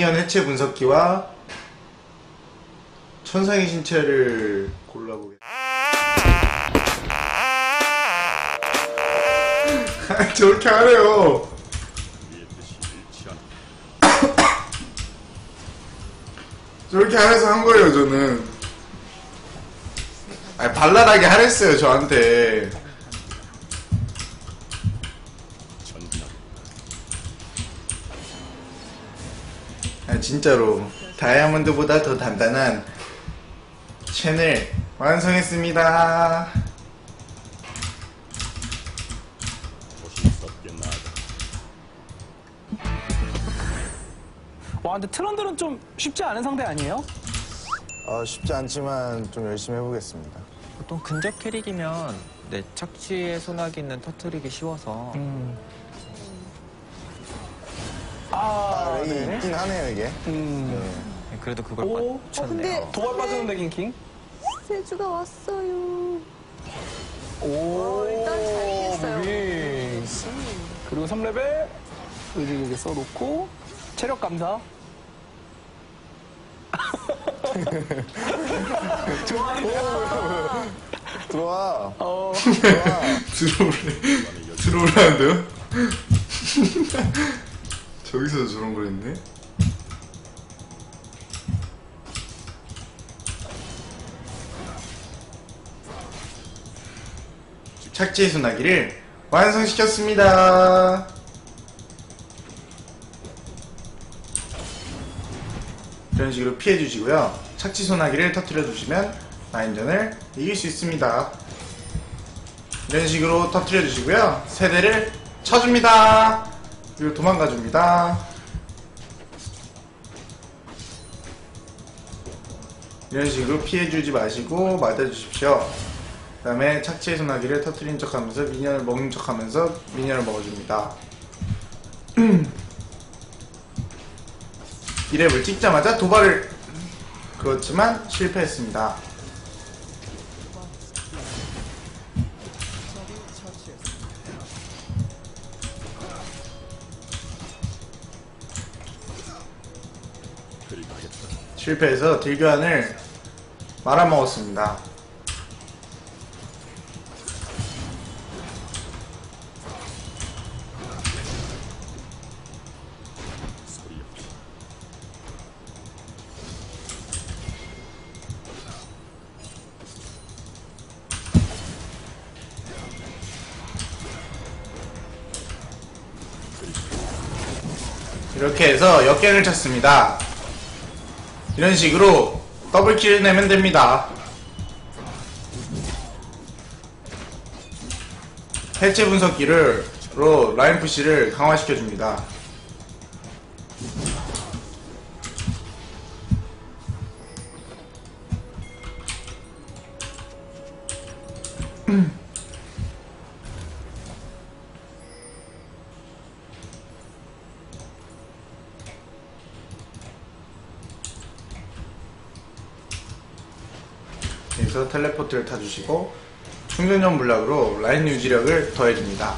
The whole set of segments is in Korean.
미니언 해체 분석기와 천상의 신체를 골라보겠습니다. 저렇게 하래요. 저렇게 하래서 한 거예요, 저는. 아니, 발랄하게 하랬어요, 저한테. 아, 진짜로. 다이아몬드보다 더 단단한 채널 완성했습니다. 와 근데 트런들은 좀 쉽지 않은 상대 아니에요? 어, 쉽지 않지만 좀 열심히 해보겠습니다. 보통 근접 캐릭이면 네, 착지에 소나기는 터트리기 쉬워서 음. 아, 아, 네. 있긴 하네요, 이게. 음. 네, 그래도 그걸 오, 맞췄네요. 도발 빠지는 맥인킹. 세주가 왔어요. 오, 일단 잘 피했어요. 그리고 3레벨 의지에게 써놓고 체력 감사. 들어와. 어, 들어올래. 들어올라는데요? 저기서 저런 걸 했네? 착지의 소나기를 완성시켰습니다. 이런 식으로 피해주시고요. 착지 소나기를 터트려 주시면 라인전을 이길 수 있습니다. 이런 식으로 터트려 주시고요. 세대를 쳐줍니다. 그리고 도망가 줍니다. 이런 식으로 피해주지 마시고 맞아주십시오. 그 다음에 착지의 소나기를 터트린 척 하면서 미니언을 먹는 척 하면서 미니언을 먹어줍니다. 1렙을 찍자마자 도발을 그렇지만 실패했습니다. 실패해서 딜교환을 말아먹었습니다. 이렇게 해서 역갱을 쳤습니다. 이런 식으로 더블킬을 내면 됩니다. 해체 분석기를 로 라인 푸시를 강화시켜 줍니다. 여기서 텔레포트를 타주시고 충전용 물약으로 라인 유지력을 더해줍니다.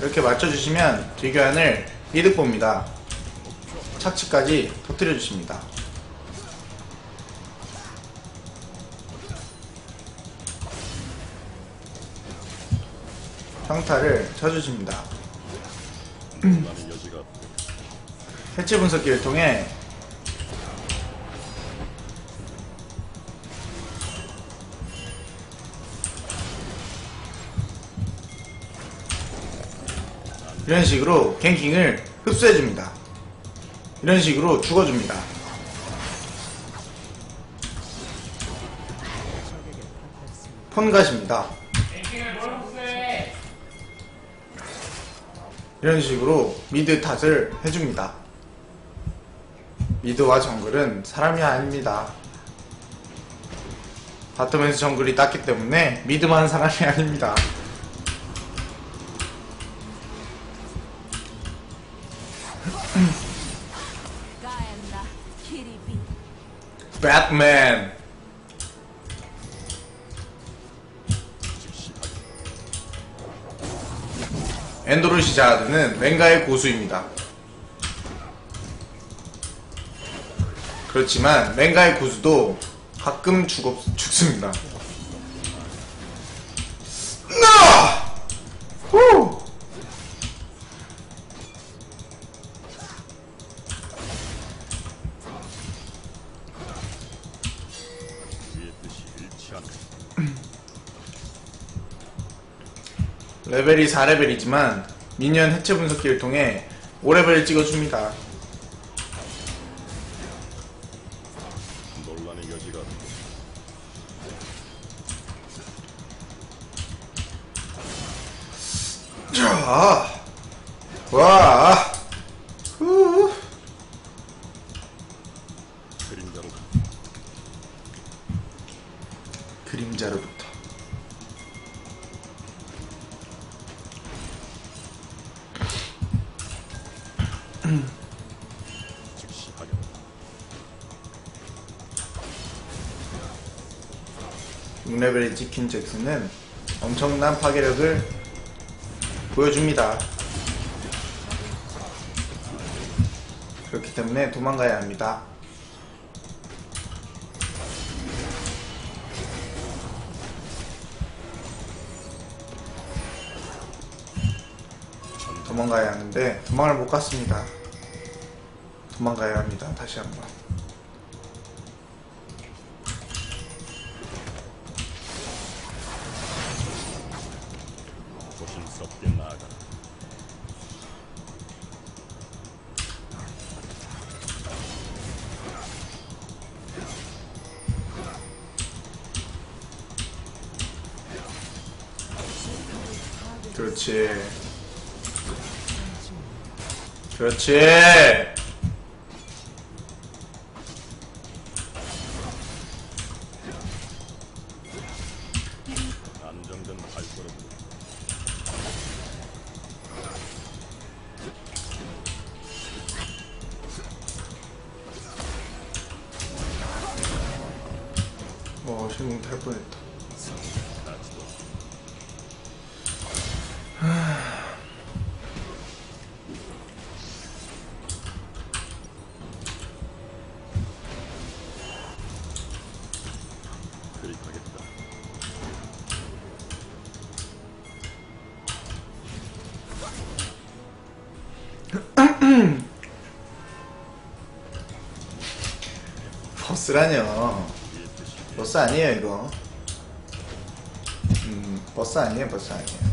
이렇게 맞춰주시면 딜교환을 이득 봅니다. 착지까지 터뜨려 주십니다. 평타를 쳐주십니다. 해체 분석기를 통해 이런 식으로 갱킹을 흡수해줍니다. 이런 식으로 죽어줍니다. 폰갓입니다. 이런 식으로 미드 탓을 해줍니다. 미드와 정글은 사람이 아닙니다. 바텀에서 정글이 땄기 때문에 미드만 사람이 아닙니다. 배트맨 엔도르 시자드는 랭가의 고수입니다. 그렇지만 랭가의 고수도 가끔 죽 죽습니다. 나! 후! 레벨이 4레벨이지만 미니언 해체 분석기를 통해 5레벨을 찍어줍니다. 6레벨이 찍힌 잭슨은 엄청난 파괴력을 보여줍니다. 그렇기 때문에 도망가야 합니다. 도망가야 하는데 도망을 못 갔습니다. 도망가야 합니다. 다시 한번. 나아가. 그렇지. 그렇지. 버스라뇨. 버스 아니에요, 이거. 음, 버스 아니에요, 버스 아니에요.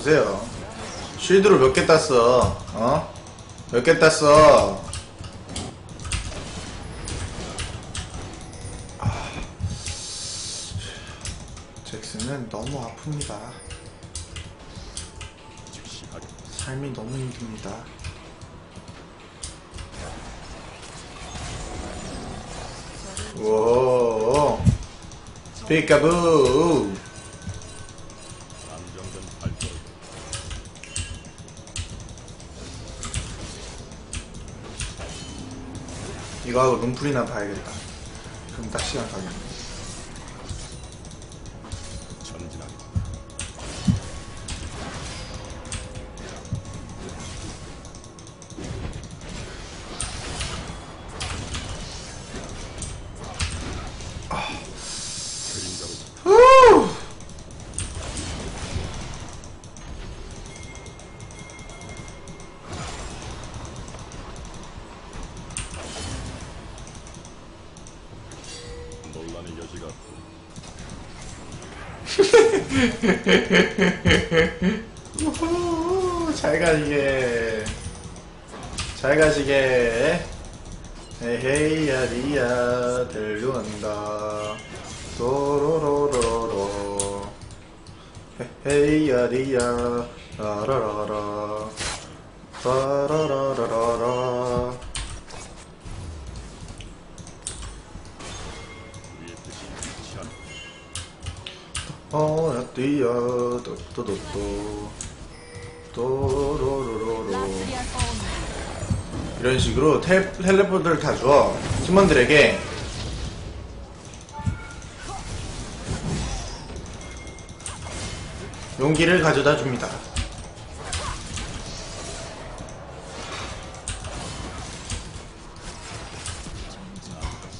보세요. 쉴드로 몇 개 땄어, 어? 몇 개 땄어. 아, 잭슨은 너무 아픕니다. 삶이 너무 힘듭니다. 오, 피카부. 안정된 발걸음. 이거 하고 룸풀이나 봐야겠다. 그럼 딱 시간 가겠네. 잘 가시게. 잘 가시게. 에헤이야, 리야, 들려간다. 도로로로로. 헤헤이야, 리야, 라라라라. 라라라라라. 어, 야, 뛰어, 또, 또, 또, 또, 또로로로로. 이런 식으로 텔, 텔레포트를 다 주어 팀원들에게 용기를 가져다 줍니다.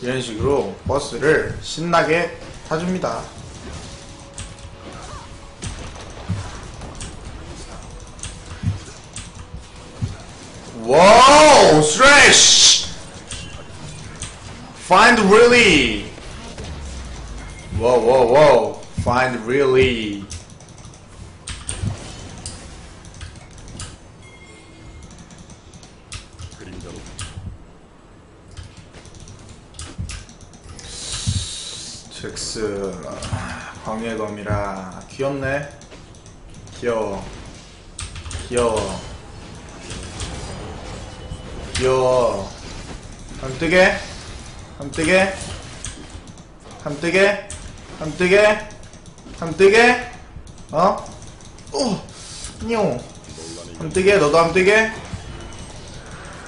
이런 식으로 버스를 신나게 타줍니다. Whoa, Thresh! Find really! Whoa, whoa, whoa. Find really. 잭스, 광의 검이라. 귀엽네. 귀여워. 귀여워. 귀여워. 안 뜨게? 안 뜨게? 안 뜨게? 안 뜨게? 안 뜨게? 어? 오! 뇨! 안 뜨게? 너도 안 뜨게?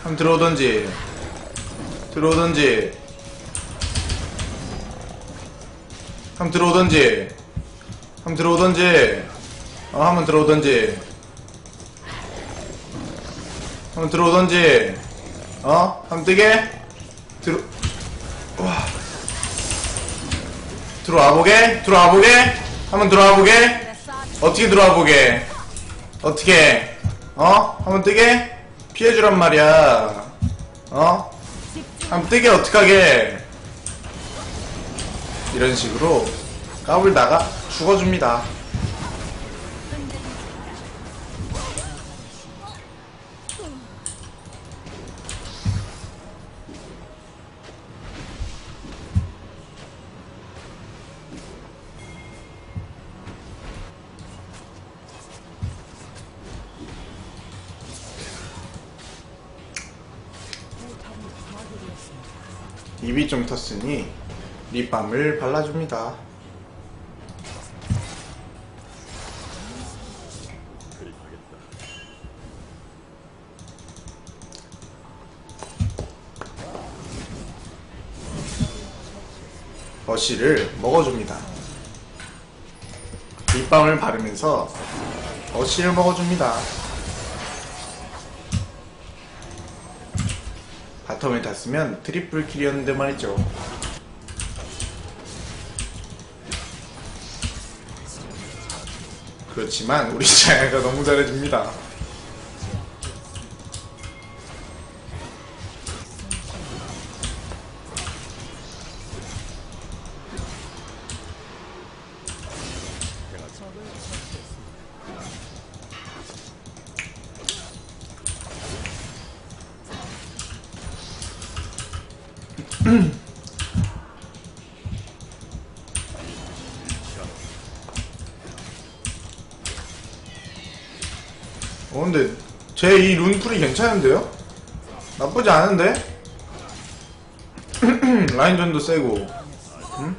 한 들어오던지. 들어오던지. 한 들어오던지. 한 들어오던지. 어, 한번 들어오던지. 한번 들어오던지. 어? 한번 뜨게? 들어, 와. 들어와 보게? 들어와 보게? 한번 들어와 보게? 어떻게 들어와 보게? 어떻게? 어? 한번 뜨게? 피해주란 말이야. 어? 한번 뜨게 어떡하게? 이런 식으로 까불다가 죽어줍니다. 좀 텄으니 립밤을 발라줍니다. 어시를 먹어줍니다. 립밤을 바르면서 어시를 먹어줍니다. 바텀을 탔으면 트리플 킬이었는데 말이죠. 그렇지만 우리 자야가 너무 잘해줍니다. 어 근데 제 이 룬풀이 괜찮은데요? 나쁘지 않은데? 라인전도 세고 응?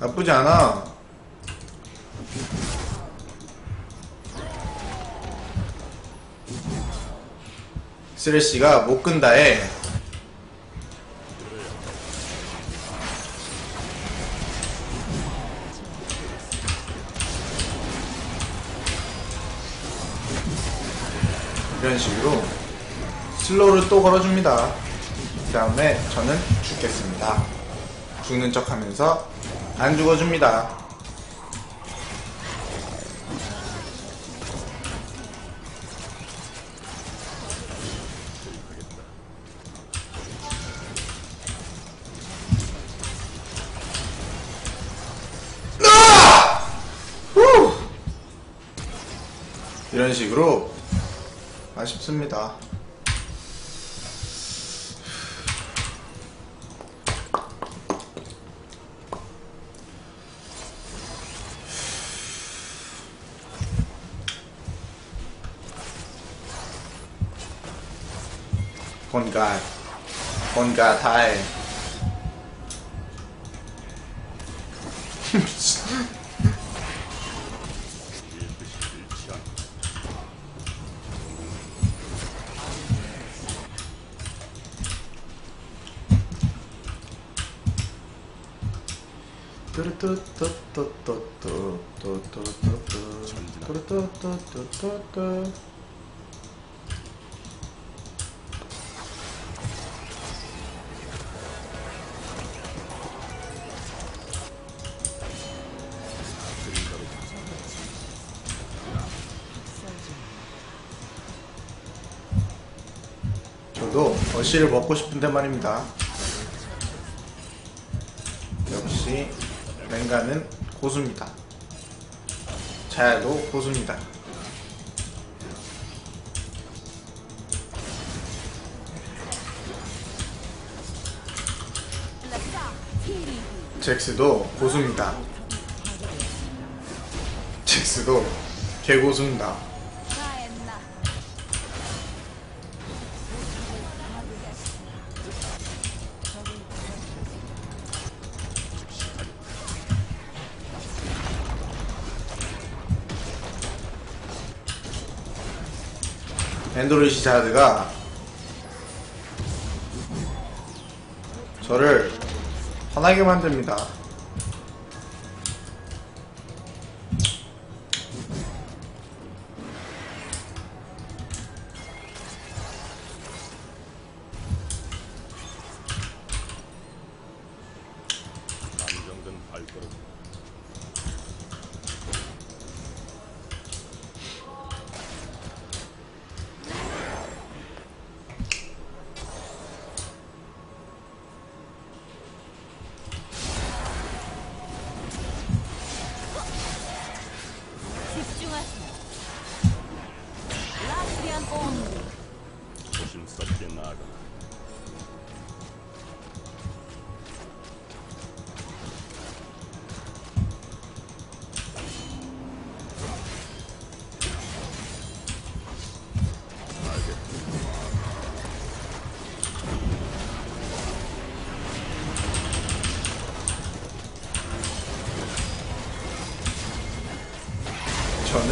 나쁘지 않아 쓰레쉬가 못 끈다에 이런 식으로 슬로우를 또 걸어줍니다. 그 다음에 저는 죽겠습니다. 죽는 척 하면서 안 죽어줍니다. 이런 식으로 아쉽습니다. God. One God high. 어시를 먹고 싶은데 말입니다. 역시 랭가는 고수입니다. 자야도 고수입니다. 잭스도 고수입니다. 잭스도 개고수입니다. 앤드로이시 자드가 저를 화나게 만듭니다.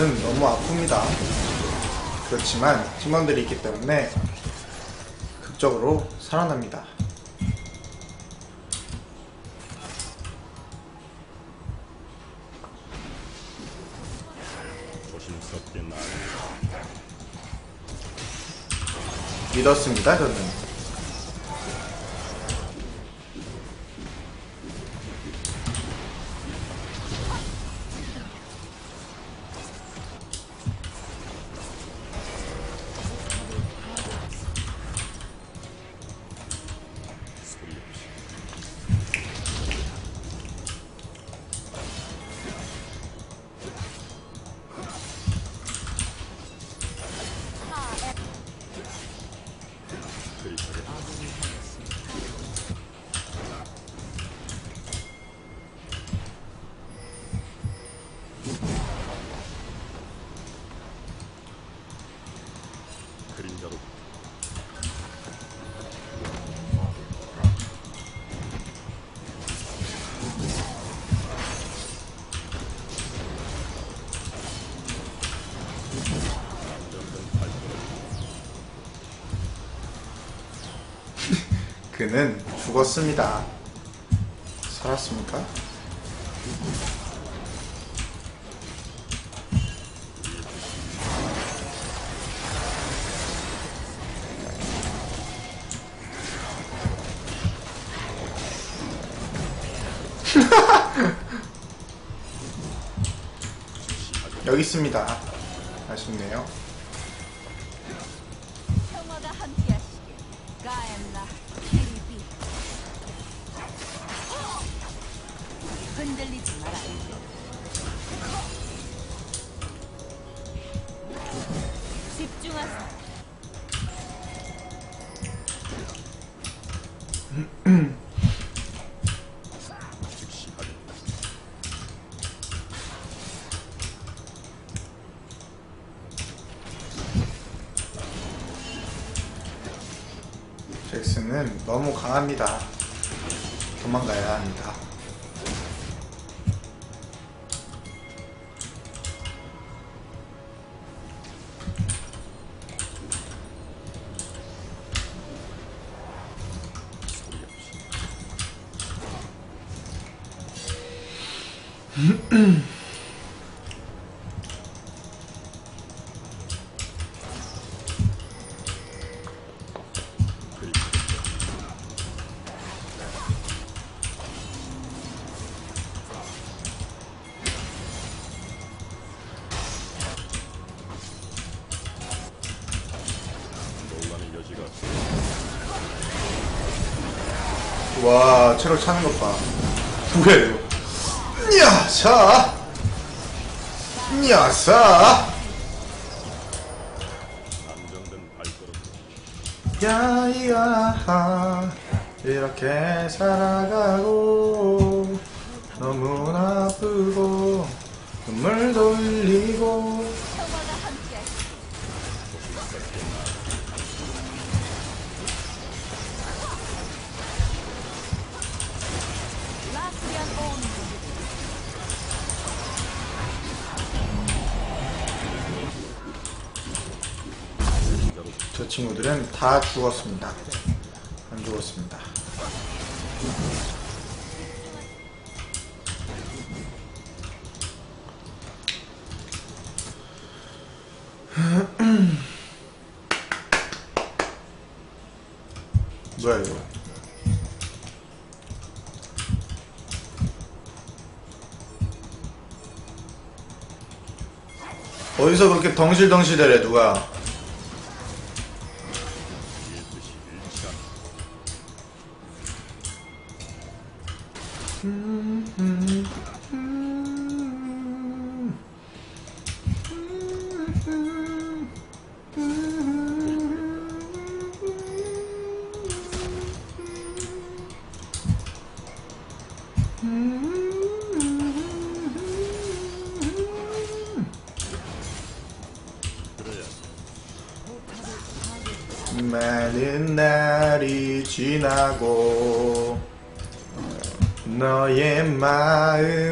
저는 너무 아픕니다. 그렇지만 팀원들이 있기 때문에 극적으로 살아납니다. 믿었습니다, 저는. 그는 죽었습니다. 살았습니까? 여기 있습니다. 아쉽네요. 흔들리지 마라. 집중하세요. 잭슨은 너무 강합니다. 도망가야 합니다. 와 체력 차는 것 봐. 뭐야 안정된 발걸음 야야 이렇게 살아가고 너무나 아프고 눈물도 흘리고 저 친구들은 다 죽었습니다. 안 죽었습니다. 뭐야 이거? 어디서 그렇게 덩실덩실대래 누가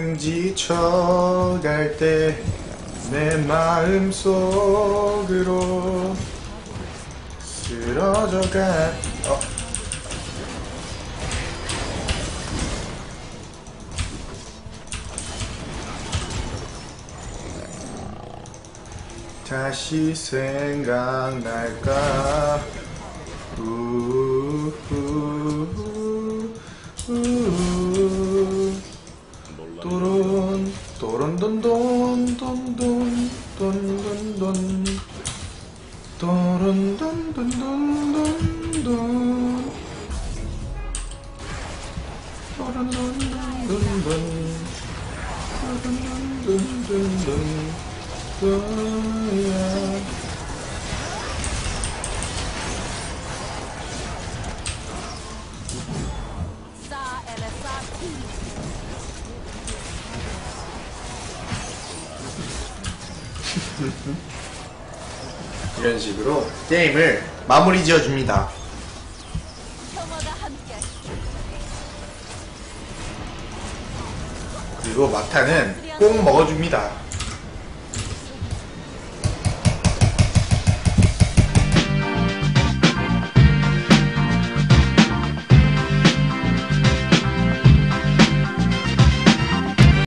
마음 지쳐갈 때 내 마음 속으로 쓰러져가. 어. 다시 생각날까? 우우우우 또론 또론 돈돈 돈돈 돈돈돈 또론 돈돈돈돈돈 또론 돈돈돈돈 또론돈돈돈돈 또야 이런 식으로 게임을 마무리 지어줍니다. 그리고 막타는 꼭 먹어줍니다.